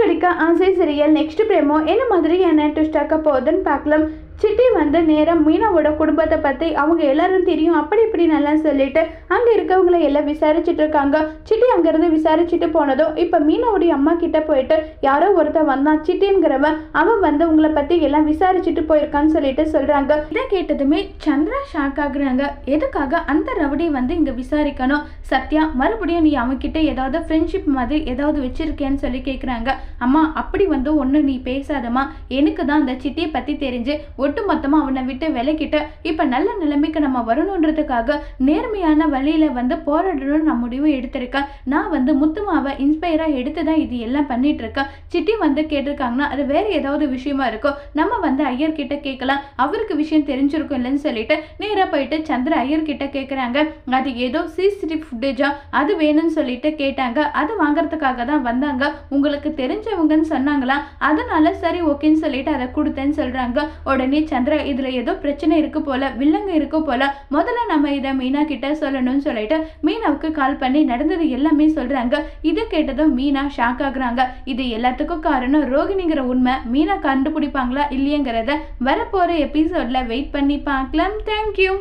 கடிக்க ஆசை சிறியல். நெக்ஸ்ட் பிரேமோ என்ன மாதிரியான ட்விஸ்டாக்க போகுதுன்னு பார்க்கலாம். சிட்டி வந்து நேரம் மீனாவோட குடும்பத்தை பற்றி அவங்க எல்லாரும் தெரியும். அப்படி இப்படி நல்லா சொல்லிட்டு அங்கே இருக்கவங்கள எல்லாம் விசாரிச்சுட்டு இருக்காங்க. சிட்டி அங்கேருந்து விசாரிச்சுட்டு போனதும் இப்போ மீனாவுடைய அம்மா கிட்ட போயிட்டு யாரோ ஒருத்தன் வந்தான். சிட்டிங்கிறவன் அவன் வந்து உங்களை பற்றி எல்லாம் விசாரிச்சுட்டு போயிருக்கான்னு சொல்லிட்டு சொல்கிறாங்க இதை கேட்டதுமே சந்திரா ஷாக் ஆகுறாங்க. எதுக்காக அந்த ரவுடி வந்து இங்கே விசாரிக்கணும்? சத்யா மறுபடியும் நீ அவன்கிட்ட ஏதாவது ஃப்ரெண்ட்ஷிப் மாதிரி ஏதாவது வச்சிருக்கேன்னு சொல்லி கேட்குறாங்க அம்மா அப்படி வந்து ஒன்று நீ பேசாதம்மா. எனக்கு தான் அந்த சிட்டியை பற்றி தெரிஞ்சு. ஒட்டுமொத்தமாக அவனை விட்டு விலகிட்டு இப்போ நல்ல நிலைமைக்கு நம்ம வரணுன்றதுக்காக நேர்மையான வழியில் வந்து போராடணும்னு நான் முடிவு எடுத்திருக்கேன். நான் வந்து முத்துமாவை இன்ஸ்பயராக எடுத்து தான் இது எல்லாம் பண்ணிட்டு இருக்கேன். சிட்டி வந்து கேட்டிருக்காங்கன்னா அது வேற ஏதாவது விஷயமா இருக்கும். நம்ம வந்து ஐயர்கிட்ட கேட்கலாம். அவருக்கு விஷயம் தெரிஞ்சிருக்கும் இல்லைன்னு சொல்லிட்டு நேராக போயிட்டு சந்திர ஐயர்கிட்ட கேட்குறாங்க அது ஏதோ சிசிடிவி ஃபுட்டேஜா அது வேணும்னு சொல்லிட்டு கேட்டாங்க. அது வாங்குறதுக்காக தான் வந்தாங்க. உங்களுக்கு தெரிஞ்சவங்கன்னு சொன்னாங்களா? அதனால சரி ஓகேன்னு சொல்லிட்டு அதை கொடுத்தேன்னு சொல்றாங்க. உடனே சந்திரா இதுல ஏதோ பிரச்சனை இருக்கு போல வில்லங்க இருக்கு போல முதல்ல நம்ம இதை மீனா கிட்ட சொல்லணும்னு சொல்லிட்டு மீனாவுக்கு கால் பண்ணி நடந்தது எல்லாமே சொல்றாங்க. இது கேட்டதும் மீனா ஷாக் ஆகுறாங்க. இது எல்லாத்துக்கும் காரணம் ரோகிணிங்கிற உண்மை. மீனா கண்டுபிடிப்பாங்களா இல்லையங்கிறத வரப்போற எபிசோட்ல வெயிட் பண்ணி பார்க்கலாம். தேங்க்யூ